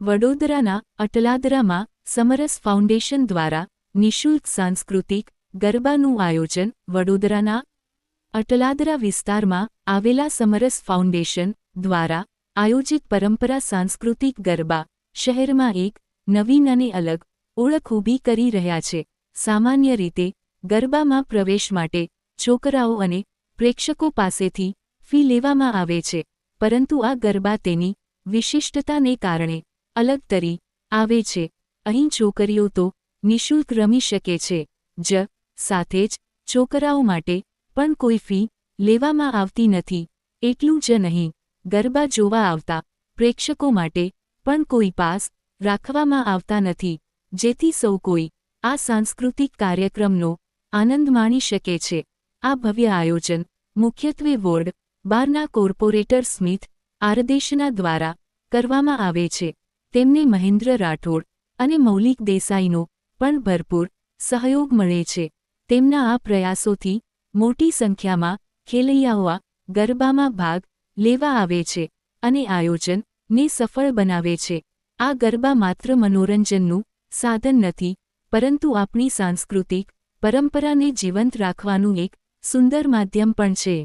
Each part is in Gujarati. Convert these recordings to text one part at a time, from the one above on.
વડોદરાના અટલાદરામાં સમરસ ફાઉન્ડેશન દ્વારા નિઃશુલ્ક સાંસ્કૃતિક ગરબાનું આયોજન વડોદરાના અટલાદરા વિસ્તારમાં આવેલા સમરસ ફાઉન્ડેશન દ્વારા આયોજિત પરંપરા સાંસ્કૃતિક ગરબા શહેરમાં એક નવીન અને અલગ ઓળખ ઊભી કરી રહ્યા છે. સામાન્ય રીતે ગરબામાં પ્રવેશ માટે છોકરાઓ અને પ્રેક્ષકો પાસેથી ફી લેવામાં આવે છે, પરંતુ આ ગરબા તેની વિશિષ્ટતાને કારણે અલગ તરી આવે છે. અહીં છોકરીઓ તો નિઃશુલ્ક રમી શકે છે. જ સાથે જ છોકરાઓ માટે પણ કોઈ ફી લેવામાં આવતી નથી. એટલું જ નહીં, ગરબા જોવા આવતા પ્રેક્ષકો માટે પણ કોઈ પાસ રાખવામાં આવતા નથી. જેથી સૌ કોઈ આ સાંસ્કૃતિક કાર્યક્રમનો આનંદ માણી શકે છે. આ ભવ્ય આયોજન મુખ્યત્વે વોર્ડ બારના કોર્પોરેટર સ્મિથ આરદેશના દ્વારા કરવામાં આવે છે. તેમને મહેન્દ્ર રાઠોડ અને મૌલિક દેસાઈનો પણ ભરપૂર સહયોગ મળે છે. તેમના આ પ્રયાસોથી મોટી સંખ્યામાં ખેલૈયાઓ ગરબામાં ભાગ લેવા આવે છે અને આયોજનને સફળ બનાવે છે. આ ગરબા માત્ર મનોરંજનનું સાધન નથી, પરંતુ આપણી સાંસ્કૃતિક પરંપરાને જીવંત રાખવાનું એક સુંદર માધ્યમ પણ છે.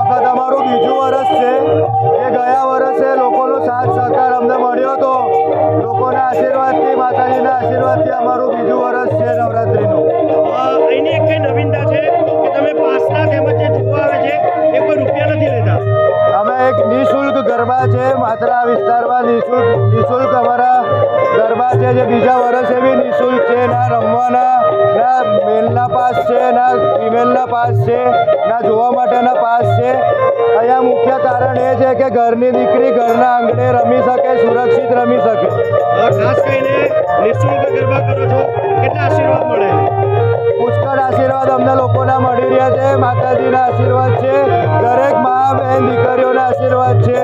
વખત અમારું બીજું વર્ષ છે. એ ગયા વર્ષે લોકોનો સાથ સહકાર અમને મળ્યો હતો લોકોના આશીર્વાદથી, માતાજીના આશીર્વાદથી અમારું બીજું વર્ષ છે નવરાત્રિનું. ગરબા છે માત્ર આ વિસ્તારમાં નિઃશુલ્ક નિઃશુલ્ક અમારા ગરબા છે જે બીજા વર્ષે બી નિઃશુલ્ક છે. ના રમવાના ના મેલના પાસ છે ના ફિમેલના પાસ છે ના જોવા માટેના પાસ છે. અહીંયા મુખ્ય કારણ એ છે કે ઘરની દીકરી ઘરના આંગણે રમી શકે સુરક્ષિત રમી શકે. ખાસ કરીને નિઃશુલ્ક ગરબા કરો છો કેટલા આશીર્વાદ મળે? પુષ્કળ આશીર્વાદ અમને લોકોના મળી રહ્યા છે માતાજીના આશીર્વાદ છે દરેક મા બહેન દીકરીઓના આશીર્વાદ છે.